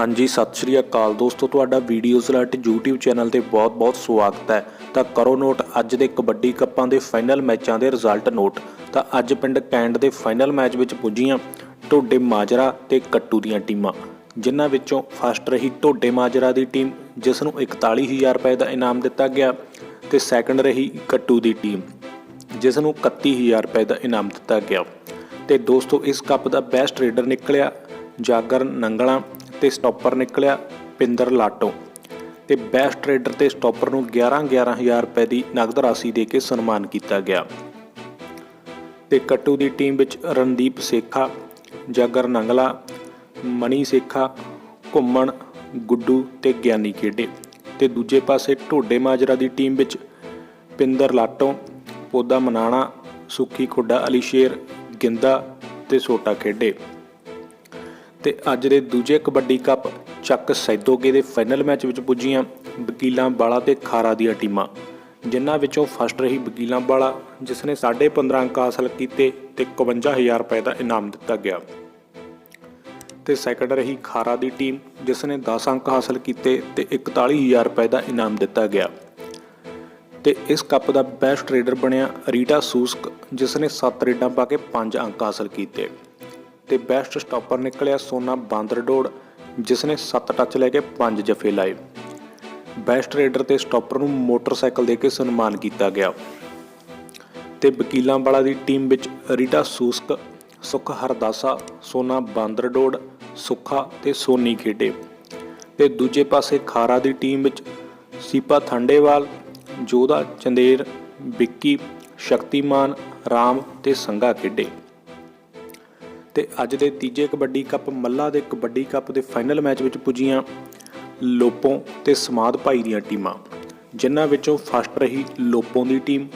ਹਾਂਜੀ, ਸਤਿ ਸ਼੍ਰੀ ਅਕਾਲ ਦੋਸਤੋ, ਤੁਹਾਡਾ ਵੀਡੀਓਜ਼ ਅਲਰਟ YouTube ਚੈਨਲ ਤੇ ਬਹੁਤ-ਬਹੁਤ ਸਵਾਗਤ ਹੈ। ਤਾਂ ਕਰੋ ਨੋਟ, ਅੱਜ ਦੇ ਕਬੱਡੀ ਕੱਪਾਂ ਦੇ ਫਾਈਨਲ ਮੈਚਾਂ ਦੇ ਰਿਜ਼ਲਟ ਨੋਟ। ਤਾਂ ਅੱਜ ਪਿੰਡ ਕੈਂਡ ਦੇ ਫਾਈਨਲ ਮੈਚ ਵਿੱਚ ਪੁੱਜੀਆਂ ਢੋਡੇ ਮਾਜਰਾ ਤੇ ਕੱਟੂ ਦੀਆਂ ਟੀਮਾਂ। ਜਿਨ੍ਹਾਂ ਵਿੱਚੋਂ ਫਸਟ ਰਹੀ ਢੋਡੇ ਮਾਜਰਾ ਦੀ ਟੀਮ, ਜਿਸ ਨੂੰ 41000 ਰੁਪਏ ਦਾ ਇਨਾਮ ਦਿੱਤਾ ਗਿਆ ਤੇ ਸੈਕੰਡ ਰਹੀ ਕੱਟੂ ਦੀ ਟੀਮ, ਜਿਸ ਨੂੰ 31000 ਰੁਪਏ ਦਾ ਇਨਾਮ ਦਿੱਤਾ ਗਿਆ। ਤੇ ਦੋਸਤੋ, ਇਸ ਕੱਪ ਦਾ ਬੈਸਟ ਰੇਡਰ ਨਿਕਲਿਆ ਜਾਗਰ ਨੰਗਲਾ। ਤੇ ਸਟਾਪਰ ਨਿਕਲਿਆ ਪਿੰਦਰ ਲਾਟੋ ਤੇ ਬੈਸਟ ਰੇਡਰ ਤੇ ਸਟਾਪਰ ਨੂੰ 11 11000 ਰੁਪਏ ਦੀ ਨਗਦ ਰਾਸ਼ੀ ਦੇ ਕੇ ਸਨਮਾਨ ਕੀਤਾ ਗਿਆ। ਤੇ ਕੱਟੂ ਦੀ ਟੀਮ ਵਿੱਚ ਰਣਦੀਪ ਸੇਖਾ, ਜਾਗਰ ਨੰਗਲਾ ਮਣੀ ਸੇਖਾ, ਘੁੰਮਣ, ਗੁੱਡੂ ਤੇ ਗਿਆਨੀ ਖੇਡੇ। ਤੇ ਦੂਜੇ ਪਾਸੇ ਢੋਡੇ ਮਾਜਰਾ ਦੀ ਟੀਮ ਵਿੱਚ ਪਿੰਦਰ ਲਾਟੋ, ਪੋਦਾ ਮਨਾਣਾ, ਸੁੱਖੀ ਖੁੱਡਾ ਅਲੀ ਸ਼ੇਰ ਗਿੰਦਾ ਤੇ ਸੋਟਾ ਖੇਡੇ। ਤੇ ਅੱਜ ਦੇ ਦੂਜੇ ਕਬੱਡੀ ਕੱਪ ਚੱਕ ਸੈਦੋਗੇ ਦੇ ਫਾਈਨਲ ਮੈਚ ਵਿੱਚ ਪੁੱਜੀਆਂ ਵਕੀਲਾਂ ਬਾਲਾ ਤੇ ਖਾਰਾ ਦੀਆਂ ਟੀਮਾਂ, ਜਿਨ੍ਹਾਂ ਵਿੱਚੋਂ ਫਸਟ ਰਹੀ ਵਕੀਲਾਂ ਬਾਲਾ, ਜਿਸ ਨੇ 15.5 ਅੰਕ ਹਾਸਲ ਕੀਤੇ ਤੇ 51000 ਰੁਪਏ ਦਾ ਇਨਾਮ ਦਿੱਤਾ ਗਿਆ। ਤੇ ਸੈਕੰਡ ਰਹੀ ਖਾਰਾ ਦੀ ਟੀਮ, ਜਿਸ ਨੇ 10 ਅੰਕ ਹਾਸਲ ਕੀਤੇ ਤੇ 41000 ਰੁਪਏ ਦਾ ਇਨਾਮ ਦਿੱਤਾ ਗਿਆ। ਤੇ ਇਸ ਕੱਪ ਦਾ ਬੈਸਟ ਰੇਡਰ ਬਣਿਆ ਰੀਟਾ ਸੂਸਕ, ਜਿਸ ਨੇ 7 ਰੇਡਾਂ ਪਾ ਕੇ 5 ਅੰਕ ਹਾਸਲ ਕੀਤੇ। ਤੇ ਬੈਸਟ ਸਟਾਪਰ ਨਿਕਲਿਆ ਸੋਨਾ ਬਾਂਦਰਡੋੜ ਜਿਸ ਨੇ 7 ਟੱਚ ਲੈ ਕੇ 5 ਜਫੇ ਲਾਏ। ਬੈਸਟ ਰੇਡਰ ਤੇ ਸਟਾਪਰ ਨੂੰ ਮੋਟਰਸਾਈਕਲ ਦੇ ਕੇ ਸਨਮਾਨ ਕੀਤਾ ਗਿਆ। ਤੇ ਵਕੀਲਾਂ ਵਾਲਾ ਦੀ ਟੀਮ ਵਿੱਚ ਰੀਟਾ ਸੂਸਕ, ਸੁਖ ਹਰਦਾਸਾ, ਸੋਨਾ ਬਾਂਦਰਡੋੜ, ਸੁੱਖਾ ਤੇ ਸੋਨੀ ਖੇਡੇ। ਤੇ ਦੂਜੇ ਪਾਸੇ ਖਾਰਾ ਦੀ ਟੀਮ ਵਿੱਚ ਸੀਪਾ ਥੰਡੇਵਾਲ, ਜੋਧਾ ਚੰਦੇਰ, ਵਿੱਕੀ, ਸ਼ਕਤੀਮਾਨ, ਰਾਮ ਤੇ ਸੰਗਾ ਖੇਡੇ। ਤੇ ਅੱਜ ਦੇ ਤੀਜੇ ਕਬੱਡੀ ਕੱਪ ਮੱਲਾ ਦੇ ਕਬੱਡੀ ਕੱਪ ਦੇ ਫਾਈਨਲ ਮੈਚ ਵਿੱਚ ਪੁੱਜੀਆਂ ਲੋਪੋਂ ਤੇ ਸਮਾਦ ਭਾਈ ਦੀਆਂ ਟੀਮਾਂ, ਜਿਨ੍ਹਾਂ ਵਿੱਚੋਂ ਫਸਟ ਰਹੀ ਲੋਪੋਂ ਦੀ ਟੀਮ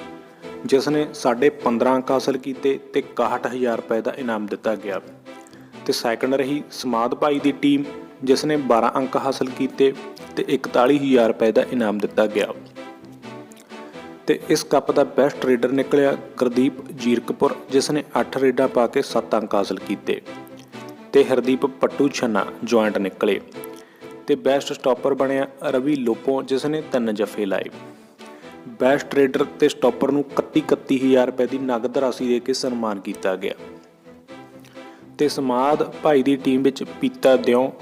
ਜਿਸ ਨੇ ਸਾਡੇ 15 ਅੰਕ ਹਾਸਲ ਕੀਤੇ ਤੇ 61000 ਰੁਪਏ ਦਾ ਇਨਾਮ ਦਿੱਤਾ ਗਿਆ। ਤੇ ਸੈਕੰਡ ਰਹੀ ਸਮਾਦ ਭਾਈ ਦੀ ਟੀਮ ਜਿਸ ਨੇ 12 ਅੰਕ ਹਾਸਲ ਕੀਤੇ ਤੇ 41000 ਰੁਪਏ ਦਾ ਇਨਾਮ ਦਿੱਤਾ ਗਿਆ। ਤੇ ਇਸ ਕੱਪ ਦਾ ਬੈਸਟ ਰੇਡਰ ਨਿਕਲਿਆ ਗੁਰਦੀਪ ਜੀਰਕਪੁਰ, ਜਿਸ ਨੇ 8 ਰੇਡਾਂ ਪਾ ਕੇ 7 ਅੰਕ ਹਾਸਲ ਕੀਤੇ। ਤੇ ਹਰਦੀਪ ਪੱਟੂ ਛੰਨਾ ਜੁਆਇੰਟ ਨਿਕਲੇ। ਤੇ ਬੈਸਟ ਸਟਾਪਰ ਬਣਿਆ ਰਵੀ ਲੋਪੋ, ਜਿਸ ਨੇ 3 ਜਫੇ ਲਾਏ। ਬੈਸਟ ਰੇਡਰ ਤੇ ਸਟਾਪਰ ਨੂੰ 31 31000 ਰੁਪਏ ਦੀ ਨਗਦ ਰਾਸ਼ੀ ਦੇ ਕੇ ਸਨਮਾਨ ਕੀਤਾ ਗਿਆ। ਤੇ ਸਮਾਦ ਭਾਈ ਦੀ ਟੀਮ ਵਿੱਚ ਪੀਤਾ ਦਿਓ,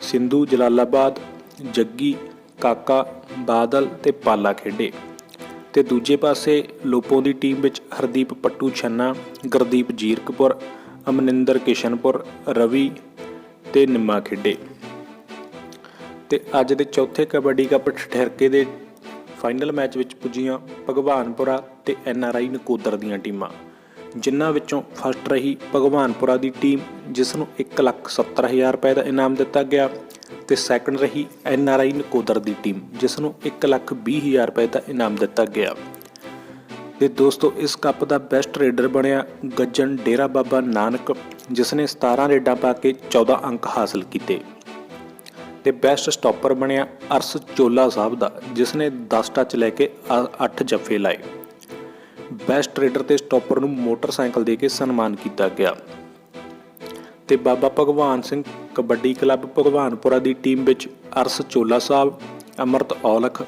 ਸਿੰਧੂ ਜਲਾਲਾਬਾਦ, ਜੱਗੀ, ਕਾਕਾ, ਬਾਦਲ ਤੇ ਪਾਲਾ ਖੇਡੇ। ਤੇ ਦੂਜੇ ਪਾਸੇ ਲੋਪੋਂ ਦੀ ਟੀਮ ਵਿੱਚ ਹਰਦੀਪ ਪੱਟੂ ਛੰਨਾ, ਗੁਰਦੀਪ ਜੀਰਕਪੁਰ, ਅਮਨਿੰਦਰ ਕਿਸ਼ਨਪੁਰ, ਰਵੀ ਤੇ ਨਿੰਮਾ ਖੇਡੇ। ਤੇ ਅੱਜ ਦੇ ਚੌਥੇ ਕਬੱਡੀ ਕੱਪ ਠਹਿਰਕੇ ਦੇ ਫਾਈਨਲ ਮੈਚ ਵਿੱਚ ਪੁੱਜੀਆਂ ਭਗਵਾਨਪੁਰਾ ਤੇ ਐਨਆਰਆਈ ਨਕੋਦਰ ਦੀਆਂ ਟੀਮਾਂ, ਜਿਨ੍ਹਾਂ ਵਿੱਚੋਂ ਫਸਟ ਰਹੀ ਭਗਵਾਨਪੁਰਾ ਦੀ ਟੀਮ, ਜਿਸ ਨੂੰ 170000 ਰੁਪਏ ਦਾ ਇਨਾਮ ਦਿੱਤਾ ਗਿਆ ਤੇ ਸੈਕੰਡ ਰਹੀ ਐੱਨ ਆਰ ਆਈ ਨਕੋਦਰ ਦੀ ਟੀਮ ਜਿਸ ਨੂੰ 120000 ਰੁਪਏ ਦਾ ਇਨਾਮ ਦਿੱਤਾ ਗਿਆ। ਤੇ ਦੋਸਤੋ, ਇਸ ਕੱਪ ਦਾ ਬੈਸਟ ਰੇਡਰ ਬਣਿਆ ਗੱਜਣ ਡੇਰਾ ਬਾਬਾ ਨਾਨਕ ਜਿਸ ਨੇ 17 ਰੇਡਾਂ ਪਾ ਕੇ 14 ਅੰਕ ਹਾਸਲ ਕੀਤੇ। ਤੇ ਬੈਸਟ ਸਟਾਪਰ ਬਣਿਆ ਅਰਸ ਚੋਲਾ ਸਾਹਿਬ ਦਾ ਜਿਸ ਨੇ 10 ਟੱਚ ਲੈ ਕੇ 8 ਜੱਫੇ ਲਾਏ। ਬੈਸਟ ਰੇਡਰ ਤੇ ਸਟਾਪਰ ਨੂੰ ਮੋਟਰਸਾਈਕਲ ਦੇ ਕੇ ਸਨਮਾਨ ਕੀਤਾ ਗਿਆ। ਤੇ ਬਾਬਾ ਭਗਵਾਨ ਸਿੰਘ ਕਬੱਡੀ ਕਲੱਬ ਭਗਵਾਨਪੁਰਾ ਦੀ ਟੀਮ ਵਿੱਚ ਅਰਸ ਚੋਲਾ ਸਾਹਿਬ, ਅਮਰਤ ਔਲਖ,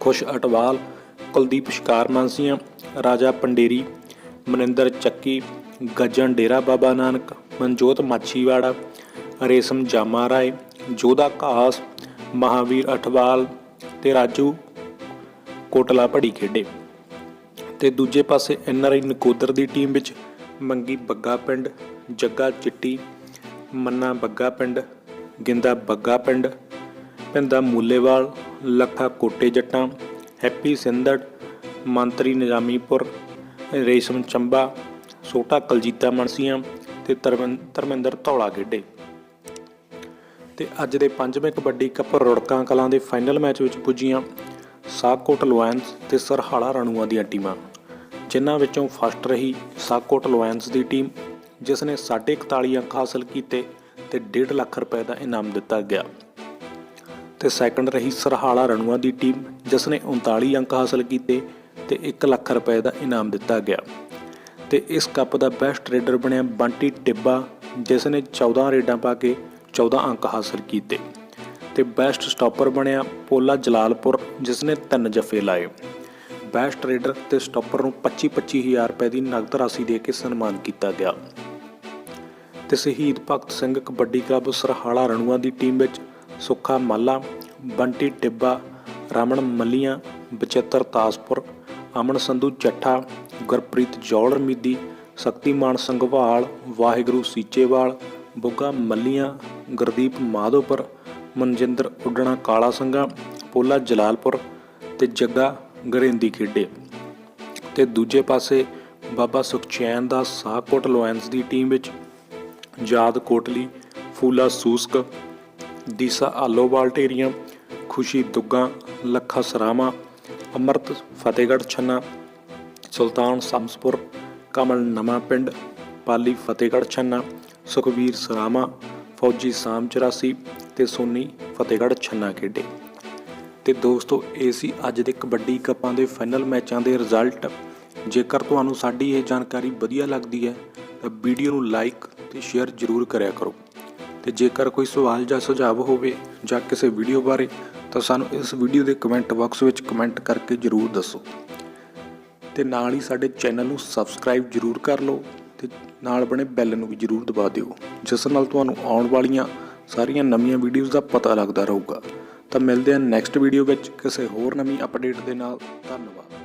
ਖੁਸ਼ ਅਟਵਾਲ, ਕੁਲਦੀਪ ਸ਼ਿਕਾਰ ਮਾਨਸੀਆਂ ਰਾਜਾ ਪੰਡੇਰੀ, ਮਨਿੰਦਰ ਚੱਕੀ, ਗੱਜਣ ਡੇਰਾ ਬਾਬਾ ਨਾਨਕ, ਮਨਜੋਤ ਮਾਛੀਵਾੜਾ, ਰੇਸ਼ਮ ਜਾਮਾ ਰਾਏ, ਜੋਧਾ ਘਾਸ, ਮਹਾਵੀਰ ਅਠਵਾਲ ਤੇ ਰਾਜੂ ਕੋਟਲਾ ਭੜੀ ਖੇਡੇ। ਤੇ ਦੂਜੇ ਪਾਸੇ ਐਨਆਰਆਈ ਨਕੋਦਰ ਦੀ ਟੀਮ ਵਿੱਚ ਮੰਗੀ ਬੱਗਾ ਪਿੰਡ, ਜੱਗਾ ਚਿੱਟੀ ਮੰਨਾ ਬੱਗਾ ਪਿੰਡ, ਗਿੰਦਾ ਬੱਗਾ ਪਿੰਡ, ਪਿੰਦਾ ਮੂਲੇਵਾਲ, ਲੱਖਾ ਕੋਟੇ ਜੱਟਾਂ, ਹੈਪੀ ਸਿੰਦੜ, ਮੰਤਰੀ ਨਿਜ਼ਾਮੀਪੁਰ, ਰੇਸ਼ਮ ਚੰਬਾ ਸੋਟਾ ਕਲਜੀਤਾ ਮਨਸੀਆਂ ਤੇ ਧਰਮਿੰ- ਧਰਮਿੰਦਰ ਧੌਲਾ ਖੇਡੇ ਤੇ ਅੱਜ ਦੇ ਪੰਜਵੇਂ ਕਬੱਡੀ ਕੱਪ ਰੁੜਕਾਂ ਕਲਾਂ ਦੇ ਫਾਈਨਲ ਮੈਚ ਵਿੱਚ ਪੁੱਜੀਆਂ ਸਾਗਕੋਟ ਲੋਇੰਸ ਤੇ ਸਰਹਾਲਾ ਰਣੂਆਂ ਦੀਆਂ ਟੀਮਾਂ, ਜਿਨ੍ਹਾਂ ਵਿੱਚੋਂ ਫਸਟ ਰਹੀ ਸਾਕੋਟ ਲੋਇੰਸ ਦੀ ਟੀਮ ਜਿਸ ਨੇ 41 ਅੰਕ ਹਾਸਲ ਕੀਤੇ ਤੇ 1.5 ਲੱਖ ਰੁਪਏ ਦਾ ਇਨਾਮ ਦਿੱਤਾ ਗਿਆ। ਤੇ ਸੈਕੰਡ ਰਹੀ ਸਰਹਾਲਾ ਰਣੂਆ ਦੀ ਟੀਮ ਜਿਸ ਨੇ 39 ਅੰਕ ਹਾਸਲ ਕੀਤੇ ਤੇ 1 ਲੱਖ ਰੁਪਏ ਦਾ ਇਨਾਮ ਦਿੱਤਾ ਗਿਆ। ਤੇ ਇਸ ਕੱਪ ਦਾ ਬੈਸਟ ਰੇਡਰ ਬਣਿਆ ਬੰਟੀ ਟਿੱਬਾ ਜਿਸ ਨੇ 14 ਰੇਡਾਂ ਪਾ ਕੇ 14 ਅੰਕ ਹਾਸਲ ਕੀਤੇ। ਤੇ ਬੈਸਟ ਸਟਾਪਰ ਬਣਿਆ ਪੋਲਾ ਜਲਾਲਪੁਰ ਜਿਸ ਨੇ ਤਿੰਨ ਜਫੇ ਲਾਏ। ਬੈਸਟ ਰੇਡਰ ਤੇ ਸਟਾਪਰ ਨੂੰ 25 ਹਜ਼ਾਰ ਰੁਪਏ ਦੀ ਨਗਦ ਰਾਸ਼ੀ ਦੇ ਕੇ ਸਨਮਾਨ ਕੀਤਾ ਗਿਆ। ਤੇ ਸ਼ਹੀਦ ਭਗਤ ਸਿੰਘ ਕਬੱਡੀ ਕਲੱਬ ਸਰਹਾਲਾ ਰਣੂਆਂ ਦੀ ਟੀਮ ਵਿੱਚ ਸੁੱਖਾ ਮਾਲਾ, ਬੰਟੀ ਟਿੱਬਾ, ਰਮਨ ਮੱਲੀਆਂ, ਬਚਿੱਤਰ ਤਾਸਪੁਰ, ਅਮਨ ਸੰਧੂ ਚੱਠਾ ਗੁਰਪ੍ਰੀਤ ਜੌਲ ਰਮੀਦੀ ਸ਼ਕਤੀਮਾਨ ਸੰਘਵਾਲ, ਵਾਹਿਗੁਰੂ ਸੀਚੇਵਾਲ, ਬੁੱਗਾ ਮੱਲੀਆਂ, ਗੁਰਦੀਪ ਮਾਧੋਪੁਰ, ਮਨਜਿੰਦਰ ਉੱਡਣਾ ਕਾਲਾ ਸੰਘਾ, ਪੋਲਾ ਜਲਾਲਪੁਰ ਤੇ ਜੱਗਾ ਗਰੇਂਦੀ ਖੇਡੇ। ਤੇ ਦੂਜੇ ਪਾਸੇ ਬਾਬਾ ਸੁਖਚੈਨ ਦਾ ਸਾਹਕੋਟ ਲੋਇੰਸ ਦੀ ਟੀਮ ਵਿੱਚ ਜਾਦ ਕੋਟਲੀ, ਫੂਲਾ ਸੂਸਕ, ਦੀਸਾ ਆਲੋਵਾਲ ਢੇਰੀਆਂ ਖੁਸ਼ੀ ਦੁੱਗਾ, ਲੱਖਾ ਸਰਾਮਾ ਅਮਰਤ ਫਤਿਹਗੜ੍ਹ ਛੰਨਾ, ਸੁਲਤਾਨ ਸਮਸਪੁਰ ਕਮਲ ਨਵਾਂ ਪਿੰਡ, ਪਾਲੀ ਫਤਿਹਗੜ੍ਹ ਛੰਨਾ ਸੁਖਵੀਰ ਸਰਾਮਾ ਫੌਜੀ ਸਾਮ 84 ਤੇ ਸੋਨੀ ਫਤਿਹਗੜ੍ਹ ਛੰਨਾ ਖੇਡੇ। ਤੇ ਦੋਸਤੋ, ਇਹ ਸੀ ਅੱਜ ਦੇ ਕਬੱਡੀ ਕੱਪਾਂ ਦੇ ਫਾਈਨਲ ਮੈਚਾਂ ਦੇ ਰਿਜ਼ਲਟ। ਜੇਕਰ ਤੁਹਾਨੂੰ ਸਾਡੀ ਇਹ ਜਾਣਕਾਰੀ ਵਧੀਆ ਲੱਗਦੀ ਹੈ, ਤਾਂ ਵੀਡੀਓ ਨੂੰ ਲਾਈਕ ਤੇ ਸ਼ੇਅਰ ਜ਼ਰੂਰ ਕਰਿਆ ਕਰੋ। ਤੇ ਜੇਕਰ ਕੋਈ ਸਵਾਲ ਜਾਂ ਸੁਝਾਅ ਹੋਵੇ ਜਾਂ ਕਿਸੇ ਵੀਡੀਓ ਬਾਰੇ, ਤਾਂ ਸਾਨੂੰ ਇਸ ਵੀਡੀਓ ਦੇ ਕਮੈਂਟ ਬਾਕਸ ਵਿੱਚ ਕਮੈਂਟ ਕਰਕੇ ਜ਼ਰੂਰ ਦੱਸੋ। ਤੇ ਨਾਲ ਹੀ ਸਾਡੇ ਚੈਨਲ ਨੂੰ ਸਬਸਕ੍ਰਾਈਬ ਜ਼ਰੂਰ ਕਰ ਲਓ ਤੇ ਨਾਲ ਬਣੇ ਬੈਲ ਨੂੰ ਵੀ ਜ਼ਰੂਰ ਦਬਾ ਦਿਓ, ਜਿਸ ਨਾਲ ਤੁਹਾਨੂੰ ਆਉਣ ਵਾਲੀਆਂ ਸਾਰੀਆਂ ਨਵੀਆਂ ਵੀਡੀਓਜ਼ ਦਾ ਪਤਾ ਲੱਗਦਾ ਰਹੂਗਾ। ਤਾਂ ਮਿਲਦੇ ਹਾਂ ਨੈਕਸਟ ਵੀਡੀਓ ਵਿੱਚ ਕਿਸੇ ਹੋਰ ਨਵੀਂ ਅਪਡੇਟ ਦੇ ਨਾਲ। ਧੰਨਵਾਦ।